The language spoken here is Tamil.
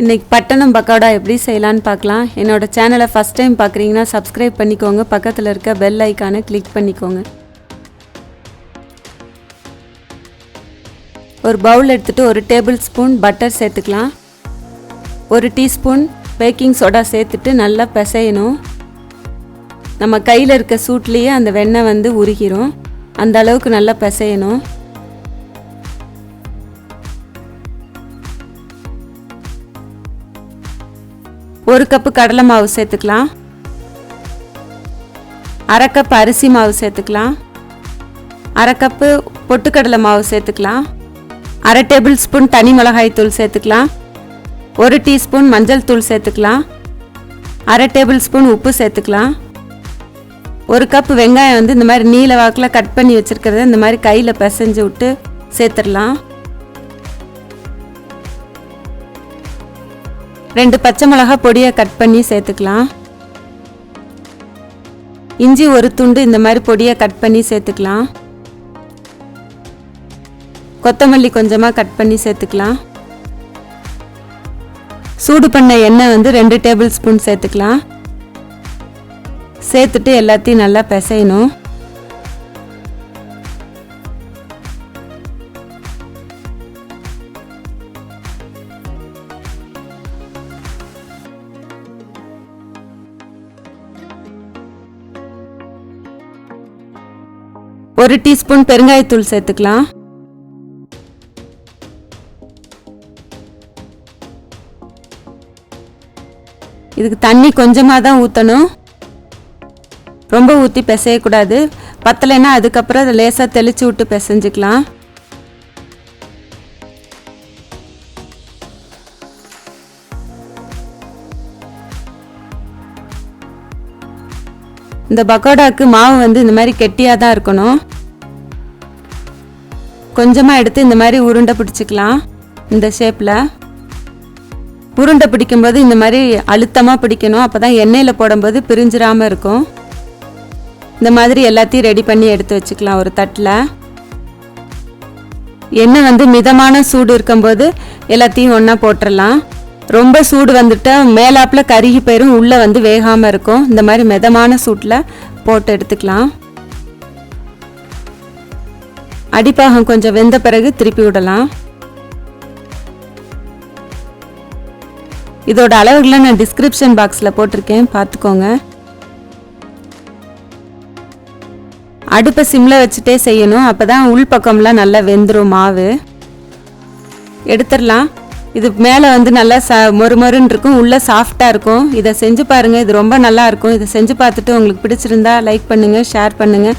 இன்றைக்கி பட்டணம் பக்கோடா எப்படி செய்யலான்னு பார்க்கலாம். என்னோட சேனலை ஃபஸ்ட் டைம் பார்க்குறீங்கன்னா சப்ஸ்கிரைப் பண்ணிக்கோங்க. பக்கத்தில் இருக்க பெல் ஐக்கானை கிளிக் பண்ணிக்கோங்க. ஒரு பவுல் எடுத்துகிட்டு ஒரு டேபிள் ஸ்பூன் பட்டர் சேர்த்துக்கலாம். ஒரு டீஸ்பூன் பேக்கிங் சோடா சேர்த்துட்டு நல்லா பிசையணும். நம்ம கையில் இருக்க சூட்லேயே அந்த வெண்ணெய் வந்து உருகிரும். அந்த அளவுக்கு நல்லா பிசையணும். ஒரு கப்பு கடலை மாவு சேர்த்துக்கலாம். அரை கப் அரிசி மாவு சேர்த்துக்கலாம். அரை கப்பு பொட்டுக்கடலை மாவு சேர்த்துக்கலாம். அரை டேபிள் ஸ்பூன் தனி மிளகாய் தூள் சேர்த்துக்கலாம். ஒரு டீஸ்பூன் மஞ்சள் தூள் சேர்த்துக்கலாம். அரை டேபிள் ஸ்பூன் உப்பு சேர்த்துக்கலாம். ஒரு கப் வெங்காயம் வந்து இந்த மாதிரி நீல வாக்கில் கட் பண்ணி வச்சுருக்கிறத இந்த மாதிரி கையில் பிசைஞ்சு விட்டு சேர்த்துடலாம். ரெண்டு பச்சை மிளகா பொடியை கட் பண்ணி சேர்த்துக்கலாம். இஞ்சி ஒரு துண்டு இந்த மாதிரி பொடியை கட் பண்ணி சேர்த்துக்கலாம். கொத்தமல்லி கொஞ்சமாக கட் பண்ணி சேர்த்துக்கலாம். சூடு பண்ண எண்ணெய் வந்து ரெண்டு டேபிள் ஸ்பூன் சேர்த்துக்கலாம். சேர்த்துட்டு எல்லாத்தையும் நல்லா பிசையணும். ஒரு டீஸ்பூன் பெருங்காயத்தூள் சேர்த்துக்கலாம். இதுக்கு தண்ணி கொஞ்சமாக தான் ஊற்றணும் ரொம்ப ஊற்றி பிசையக்கூடாது. பத்தலைன்னா அதுக்கப்புறம் அதை லேசாக தெளித்து விட்டு பிசைஞ்சிக்கலாம். இந்த பக்கோடாவுக்கு மாவு வந்து இந்த மாதிரி கெட்டியாக தான் இருக்கணும். கொஞ்சமாக எடுத்து இந்த மாதிரி உருண்டை பிடிச்சிக்கலாம். இந்த ஷேப்பில் உருண்டை பிடிக்கும்போது இந்த மாதிரி அழுத்தமாக பிடிக்கணும். அப்போ தான் எண்ணெயில் போடும்போது பிரிஞ்சிடாமல் இருக்கும். இந்த மாதிரி எல்லாத்தையும் ரெடி பண்ணி எடுத்து வச்சுக்கலாம் ஒரு தட்டில். எண்ணெய் வந்து மிதமான சூடு இருக்கும்போது எல்லாத்தையும் ஒன்றா போட்டுடலாம் ரொம்ப சூடு வந்துட்டா மேலாப்பில் கருகி போயிடும் உள்ளே வந்து வேகாமல் இருக்கும். இந்த மாதிரி மிதமான சூட்டில் போட்டு எடுத்துக்கலாம். அடிப்பாகம் கொஞ்சம் வெந்த பிறகு திருப்பி விடலாம். இதோட அளவுகளை நான் டிஸ்கிரிப்ஷன் பாக்ஸில் போட்டிருக்கேன். பார்த்துக்கோங்க. அடுப்பை சிம்மில் வச்சுட்டே செய்யணும். அப்போ தான் உள் பக்கம்லாம் நல்லா வெந்துடும் மாவு. எடுத்துடலாம். இது மேலே வந்து நல்லா ச மொறுமொருன்னு இருக்கும். உள்ளே சாஃப்டாக இருக்கும். இதை செஞ்சு பாருங்கள் இது ரொம்ப நல்லாயிருக்கும் இதை செஞ்சு பார்த்துட்டு உங்களுக்கு பிடிச்சிருந்தா லைக் பண்ணுங்கள் ஷேர் பண்ணுங்கள்